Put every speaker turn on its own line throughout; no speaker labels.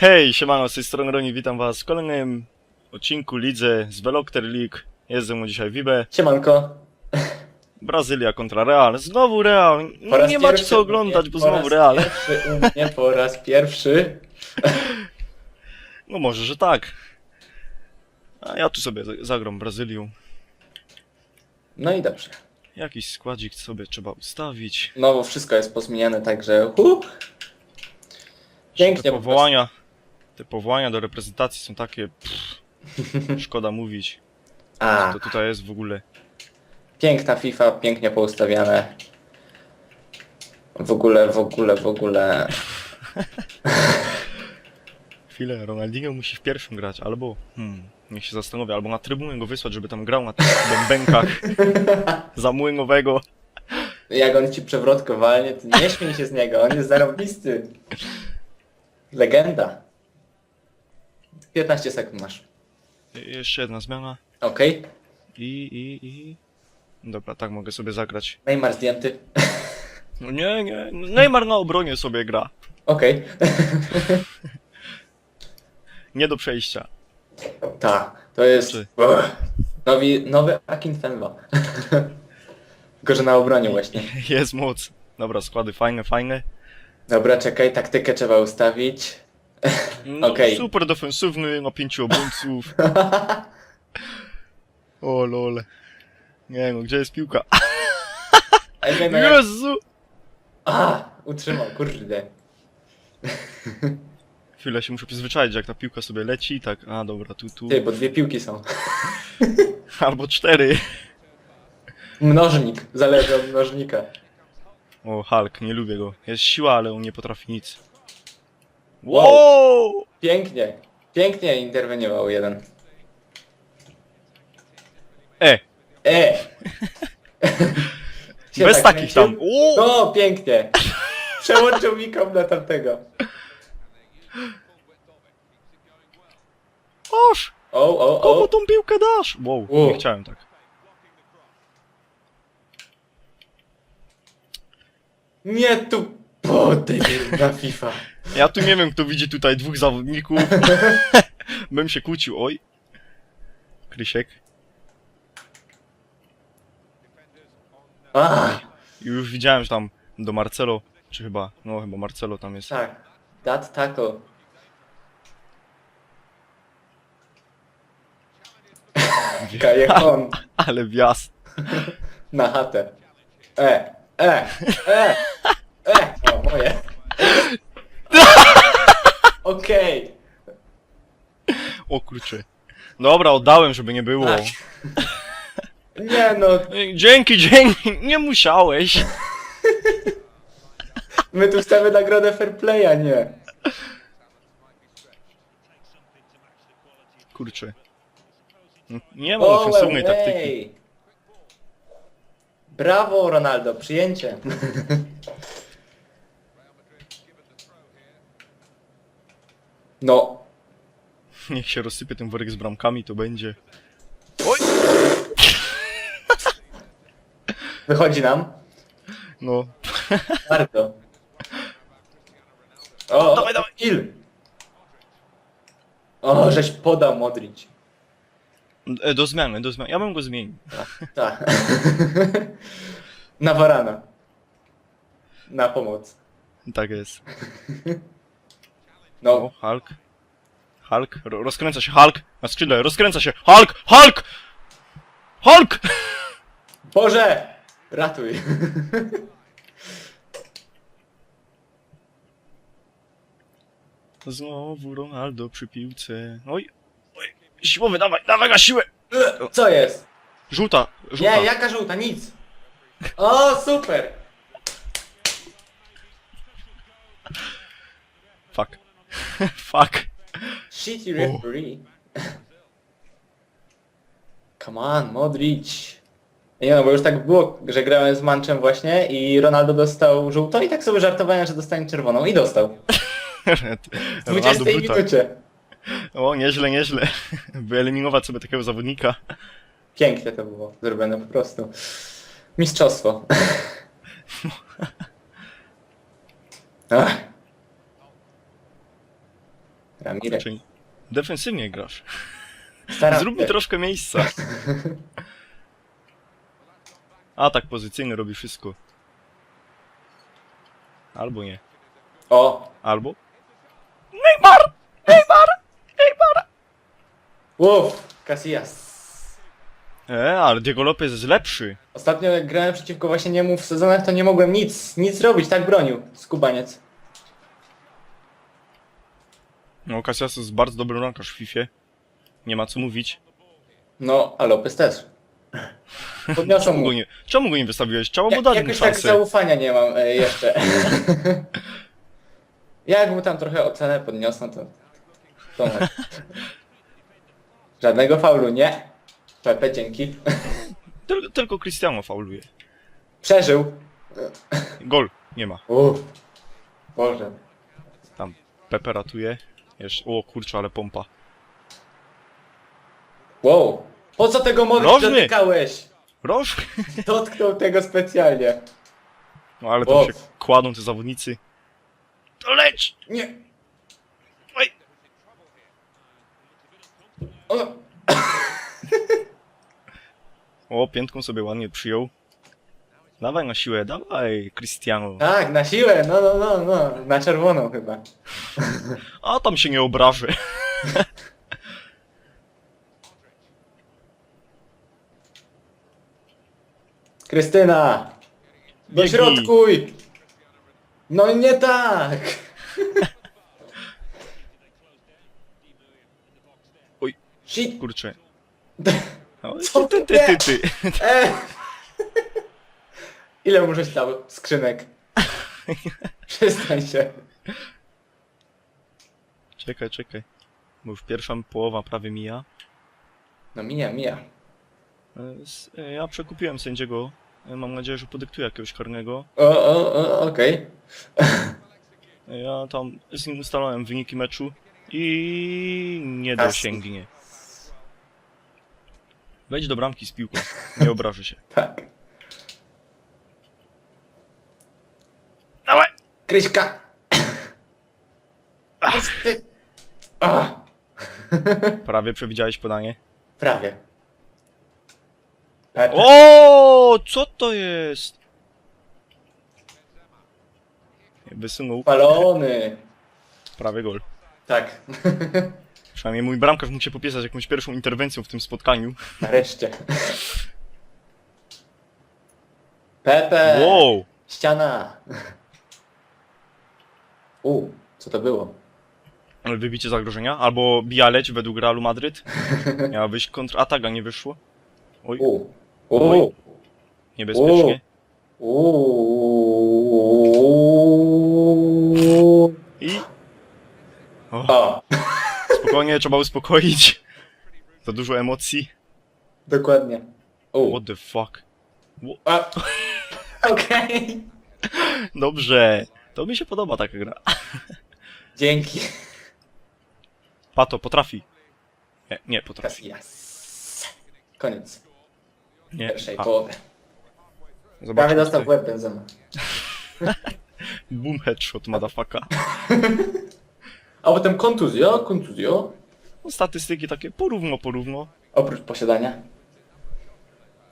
Hej, siemano, z tej strony Roni, witam was w kolejnym odcinku lidze z Velocter League. Jest ze mną dzisiaj Vibe,
Siemanko.
Brazylia kontra Real. Znowu Real,
Po raz
nie macie
pierwszy
co
u
oglądać,
mnie,
bo
po
znowu
raz
Real.
Pierwszy u mnie po raz pierwszy.
No może, że tak. A ja tu sobie zagram Brazylią.
No i dobrze.
Jakiś składzik sobie trzeba ustawić.
No bo wszystko jest pozmieniane, także hu. Pięknie po
powołania, te powołania do reprezentacji są takie... Pff, szkoda mówić.
A,
To tutaj jest w ogóle...
piękna FIFA, pięknie poustawiane. W ogóle, w ogóle, w ogóle.
Chwilę, Ronaldinho musi w pierwszym grać, albo... Hmm, niech się zastanowi, albo na trybunę go wysłać, żeby tam grał na tych bębenkach za młynowego.
Jak on ci przewrotkę walnie, to nie śmiej się z niego, on jest zarobisty. Legenda. 15 sekund masz.
Jeszcze jedna zmiana.
Okej.
I, i, i... Dobra, tak mogę sobie zagrać.
Neymar zdjęty.
No nie, nie. Neymar na obronie sobie gra.
Okej.
Nie do przejścia.
Tak, to jest
Czy-
Uch. nowy, nowy Akin Fenwa. Tylko, że na obronie właśnie.
Jest moc. Dobra, składy fajne, fajne.
Dobra, czekaj, taktykę trzeba ustawić.
No,
Okej.
Super defensywny, na pięciu obrońców. O lol. Nie no, gdzie jest piłka?
Nie, no, jak-
Jezu!
A, utrzymał, kurde.
Chwilę się muszę przyzwyczaić, jak ta piłka sobie leci, tak, a dobra, tu, tu.
Ty, bo dwie piłki są.
Albo cztery.
Mnożnik, zależy od mnożnika.
O, Hulk, nie lubię go. Jest siła, ale on nie potrafi nic.
Wow. Pięknie, pięknie interweniował jeden.
E,
E! Się
bez
tak
takich
kręcił?
tam.
No, pięknie. Przełączył Mikom na tamtego.
Oż!
O, o,
Komu
o.
tą piłkę dasz? Wow,
Wow.
nie chciałem tak.
Nie tu podejdzie na FIFA.
Ja tu nie wiem, kto widzi tutaj dwóch zawodników. Bym się kłócił, oj. Krysiek. Ach, Już widziałem, że tam do Marcelo, czy chyba, no chyba Marcelo tam jest.
tak. That taco. Kajechon
Ale wjazd.
na chatę. E, e, e, e. O, moje. Okej.
O kurczę. Dobra, oddałem, żeby nie było.
Tak. Nie no,
Dzięki, dzięki, nie musiałeś.
my tu chcemy nagrodę fair playa, nie.
Kurczę. Nie ma ofensywnej taktyki.
away. Brawo Ronaldo, przyjęcie. No,
Niech się rozsypie ten worek z bramkami, to będzie. Oj!
wychodzi nam.
No,
Bardzo. O,
Dawaj, dawaj.
kill. O, żeś podał Modric.
e, do zmiany, do zmiany. Ja bym go zmienił.
Tak. Na Varana. Na pomoc.
Tak jest.
No,
O, Hulk. Hulk, ro- rozkręca się Hulk na skrzydle, rozkręca się Hulk, Hulk! Hulk!
Boże! Ratuj.
Znowu Ronaldo przy piłce. Oj, oj, siłowy, dawaj, dawaj na siłę!
Co jest?
Żółta, żółta.
Nie, jaka żółta? Nic. O, super!
Fuck. Fuck.
Shitty referee. Come on, Modric. Nie no, bo już tak było, że grałem z Manczem właśnie i Ronaldo dostał żółtą i tak sobie żartowałem, że dostanie czerwoną i dostał. W 20
Ronaldo brutal.
minucie.
O, nieźle, nieźle. Wyeliminować sobie takiego zawodnika.
Pięknie to było zrobione po prostu. Mistrzostwo. Ach. Ramirez.
Defensywnie grasz.
Staram
Zrób mi
się.
troszkę miejsca. Atak pozycyjny robi wszystko. Albo nie.
O!
Albo.
Uff! Casillas.
E, ale Diego Lopez jest lepszy.
Ostatnio jak grałem przeciwko właśnie niemu w sezonach, to nie mogłem nic, nic robić, tak bronił. Skubaniec.
No, Casillas jest bardzo dobry rankarz w FIFA. Nie ma co mówić.
No, a Lopez też. Podniosą
Czemu
mu.
go nie, czemu go nie wystawiłeś? Trzeba mu
Ja,
dać mu
jakoś tak
szansę.
zaufania nie mam e, jeszcze. Jak mu tam trochę ocenę podniosą, to... to Żadnego faulu, nie? Pepe, dzięki.
Tylko, tylko Cristiano fauluje.
Przeżył.
Gol. Nie ma.
Uff. Boże.
Tam Pepe ratuje. Jeszcze, o kurczę, ale pompa.
Wow. Po co tego Modric
Rożny!
dotykałeś?
Roż?
Dotknął tego specjalnie.
No ale
O.
tam się kładą te zawodnicy. To leć!
Nie.
Oj!
O.
O, piętką sobie ładnie przyjął. Dawaj na siłę, dawaj, Cristiano.
Tak, na siłę, no, no, no, no. Na czerwoną chyba.
A tam się nie obraży.
Krystyna! Do
Biegnij.
środkuj! No nie tak!
Oj.
Shit!
Kurczę.
Co
ty, ty,
ty?
ty, ty.
E! Ile mu żeś dał skrzynek? Przestań się.
Czekaj, czekaj. Bo już pierwsza połowa prawie mija.
No mija, mija.
E, e, Ja przekupiłem sędziego. E, Mam nadzieję, że podyktuje jakiegoś karnego.
O, o, o, okej.
E, Ja tam z nim ustalałem wyniki meczu i nie dosięgnie. Wejdź do bramki z piłką, nie obraży się.
Tak.
Dawaj!
Kryśka! Ty- A,
Prawie przewidziałeś podanie.
prawie. Pepe.
O, co to jest? Wysunął
Palony.
prawie gol.
Tak.
Przynajmniej mój bramkarz mógł się popisać jakąś pierwszą interwencją w tym spotkaniu.
Nareszcie. Pepe!
Wow!
Ściana! U, co to było?
Wybicie zagrożenia. Albo bijaleć według Realu Madryt. Miała być kontratak, a nie wyszło. Oj,
U.
Oj.
U.
niebezpiecznie.
U.
I o,
O,
spokojnie, trzeba uspokoić. Za dużo emocji.
dokładnie. U.
What the fuck?
A. Okej.
Dobrze. To mi się podoba taka gra.
Dzięki.
Pato, potrafi. Nie, nie potrafi.
Casillas. Koniec
Nie.
pierwszej
A,
połowy.
zobaczmy
Prawie dostał w
tutaj.
łeb benzema.
Boom headshot, motherfucker.
A potem kontuzja, kontuzja.
No, statystyki takie porówno, porówno.
Oprócz posiadania.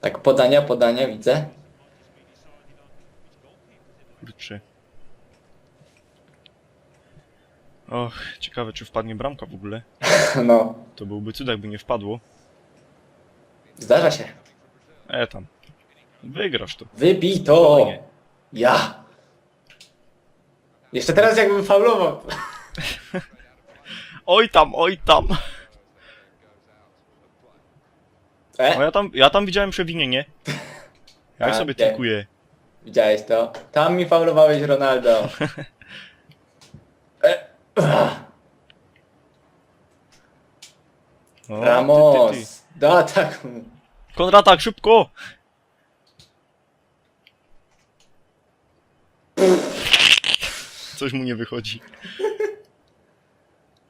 Tak, podania, podania, widzę.
Kurczę. Och, ciekawe czy wpadnie bramka w ogóle.
No,
To byłby cud, jakby nie wpadło.
zdarza się.
E tam. Wygrasz to.
Wybij to!
Spokojnie.
Ja! Jeszcze teraz jakbym faulował.
Oj tam, oj tam. No
E?
ja tam, ja tam widziałem przewinienie. Ja
A,
sobie
nie.
tykuję.
Widziałeś to? Tam mi faulowałeś Ronaldo. E? Ach,
O, ty, ty, ty.
Ramos! Do ataku!
Kontratak, szybko! Coś mu nie wychodzi.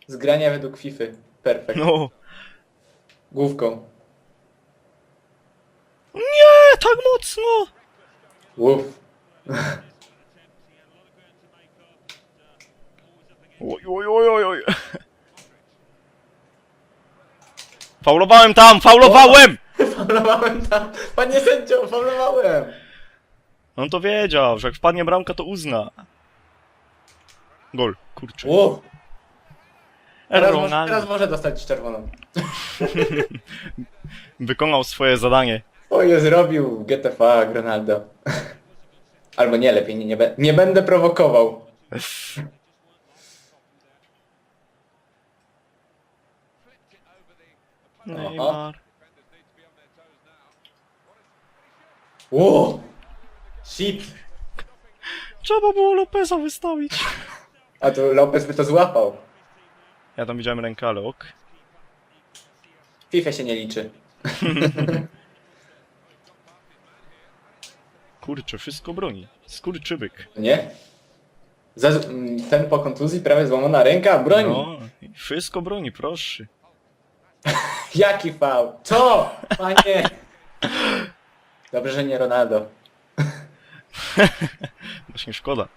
Zgrania według FIFA. Perfekt.
No.
Główką.
Nie, tak mocno!
Uff.
Oj, oj, oj, oj, oj. Faulowałem tam, faulowałem!
Faulowałem tam! Panie sędzio, faulowałem!
On to wiedział, że jak wpadnie bramka, to uzna. Gol, kurczę.
Ło! Teraz, może,
Ronaldo
teraz może dostać czerwoną.
wykonał swoje zadanie.
Oje zrobił GTFA Ronaldo. Albo nie, lepiej nie, nie, be- nie będę prowokował.
Neymar.
Ło! Shit!
Trzeba było Lopeza wystawić.
A tu Lopez by to złapał.
Ja tam widziałem rękę, ale ok.
W FIFA się nie liczy.
Kurczę, wszystko broni. Skurczybyk.
Nie? Za, ten po kontuzji prawie złamana ręka, broni.
No, wszystko broni, proszę.
Jaki fał? Co? Panie! Dobrze, że nie Ronaldo.
Właśnie szkoda.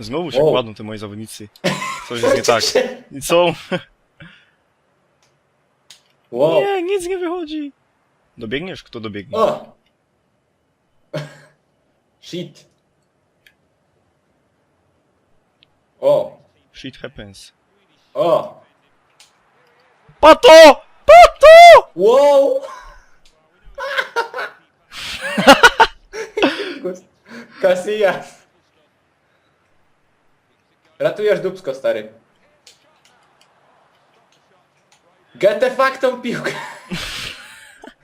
Znowu się
Wow.
te moi zawodnicy. Coś jest nie tak. I co?
Wow.
Nie, nic nie wychodzi. Dobiegniesz? Kto dobiegnie?
O! Shit. O!
Shit happens.
O!
Pato!
Wow! Casillas. Ratujesz dupsko, stary. Get the fuck tą piłkę.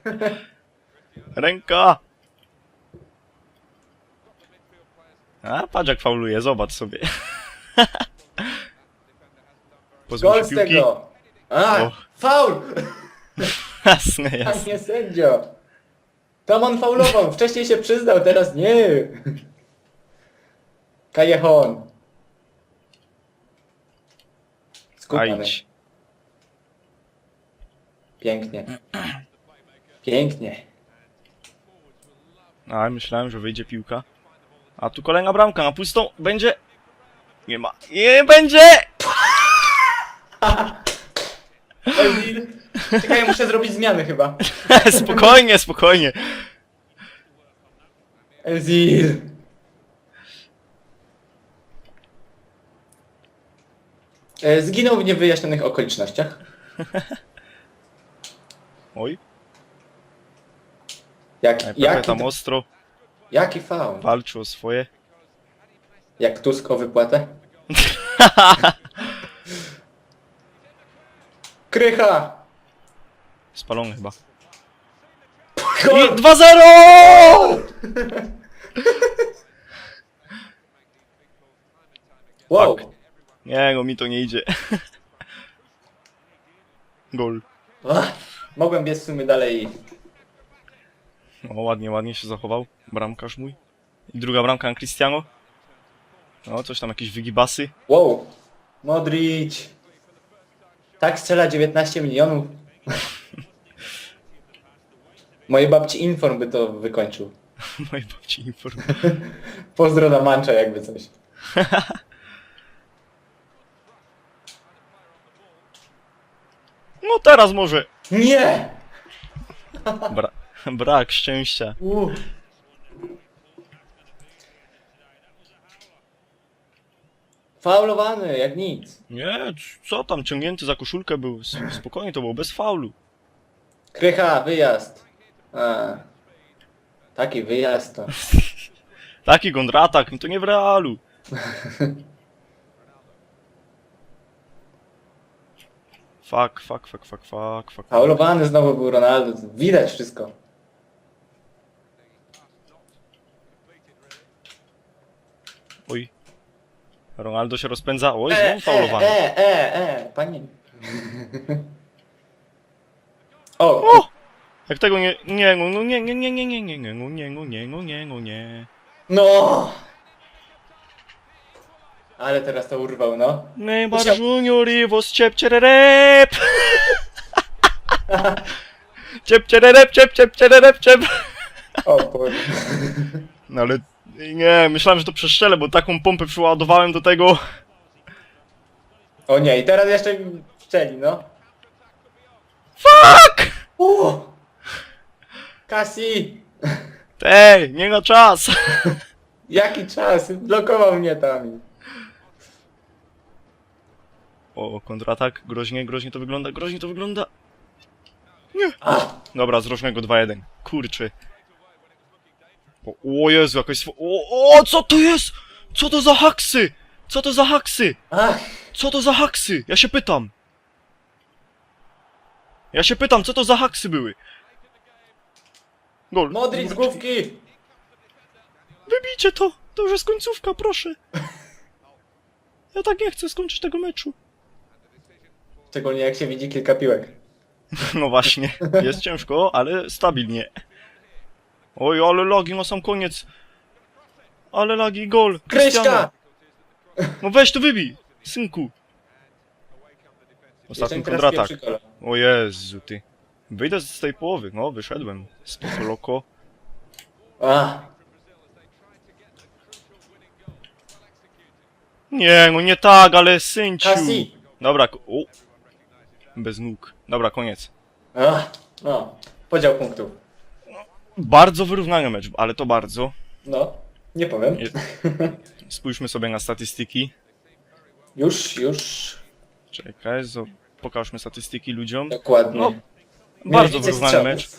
Ręka! A, patrz jak fauluje, zobacz sobie. Pozbył
Gol z
piłki.
tego. A,
O.
faul!
Jasne, jasne.
Panie sędzio! Tam on faulował, wcześniej się przyznał, teraz nie! Kajehon! Skupany. Pięknie. Pięknie.
No, A, myślałem, że wyjdzie piłka. A tu kolejna bramka na pustą. Będzie. Nie ma. Nie będzie!
Czekaj, muszę zrobić zmiany chyba.
spokojnie, spokojnie.
E, Zginął w niewyjaśnionych okolicznościach.
Oj,
Jak, jaki,
tam ostro
jaki faul?
walczy o swoje.
Jak Tusk o wypłatę? Krycha!
Spalony chyba.
Gol!
I 2-0!
Wow!
Fuck. Nie, no mi to nie idzie. Gol.
Ach, mogłem biec w sumie dalej.
O, ładnie, ładnie się zachował. Bramkarz mój. I druga bramka na Cristiano. No, coś tam, jakieś wygibasy.
Wow! Modric! Tak strzela 19 milionów. Mojej babci Inform by to wykończył.
Mojej babci inform.
Pozdro na Mancha jakby coś.
No teraz może.
Nie!
Bra brak szczęścia.
Uh. Faulowany, jak nic.
Nie, co tam, ciągnięty za koszulkę był. Spokojnie, to było bez faulu.
Krycha, wyjazd. A. Taki wyjazd to.
Taki kontratak, no to nie w realu. Fuck, fuck, fuck, fuck, fuck, fuck.
Faulowany znowu był Ronaldo. Widać wszystko.
Oj. Ronaldo się rozpędza. Oj,
E,
znowu
e,
faulowany.
e, e, e, panie. O,
O! Jak tego nie... Nie, no, no nie, nie, nie, nie, nie, nie, nie, no nie, no nie, no nie, no nie.
no! Ale teraz to urwał, no.
Neymar
Musiał-
Junior i was ciep! Ciep ciep, ciep ciep!
O.
No ale... Nie, myślałem, że to przeszczelę, bo taką pompę przyładowałem do tego.
O nie, i teraz jeszcze strzeli, no.
Fuck!
O! Kasi!
Ej, nie na czas!
Jaki czas? Blokował mnie tam.
O, kontratak, groźnie, groźnie to wygląda, groźnie to wygląda.
A,
Dobra, z rożnego 2-1. Kurczy. O, o Jezu, swo- O, o, co to jest? Co to za haksy? Co to za haksy?
ach,
Co to za haksy? Ja się pytam. Ja się pytam, co to za haksy były? Gol.
Modric z główki!
Wybijcie to! To już jest końcówka, proszę. Ja tak nie chcę skończyć tego meczu.
Szczególnie jak się widzi kilka piłek.
No właśnie, jest ciężko, ale stabilnie. Oj, ale lagi na sam koniec. Ale lagi, gol. Cristiano.
Kryśka!
No weź to wybij, synku. Ostatni kontratak. O Jezu, ty. Wyjdę z tej połowy. No, wyszedłem. Spoko loko.
A,
Nie, no nie tak, ale synciu.
Kasi!
Dobra, ko- o. Bez nóg. Dobra, koniec.
A, no, podział punktów.
Bardzo wyrównany mecz, ale to bardzo.
No, nie powiem.
Je- Spójrzmy sobie na statystyki.
Już, już,
Czekaj, zo- pokażmy statystyki ludziom.
dokładnie.
No, Bardzo wyrównany mecz.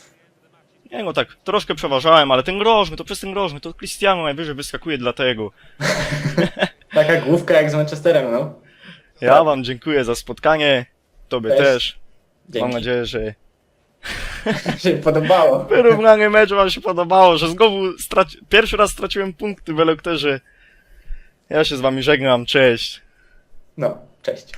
Nie no tak, troszkę przeważałem, ale ten groźny, to przez ten groźny, to Cristiano najwyżej wyskakuje dlatego.
Taka główka jak z Manchesterem, no.
Ja wam dziękuję za spotkanie. Tobie
Też.
też.
Dzięki.
Mam nadzieję, że
się podobało.
wyrównanie meczu wam się podobało, że znowu straci... pierwszy raz straciłem punkty w Elekterze. Ja się z wami żegnam, cześć.
No, cześć.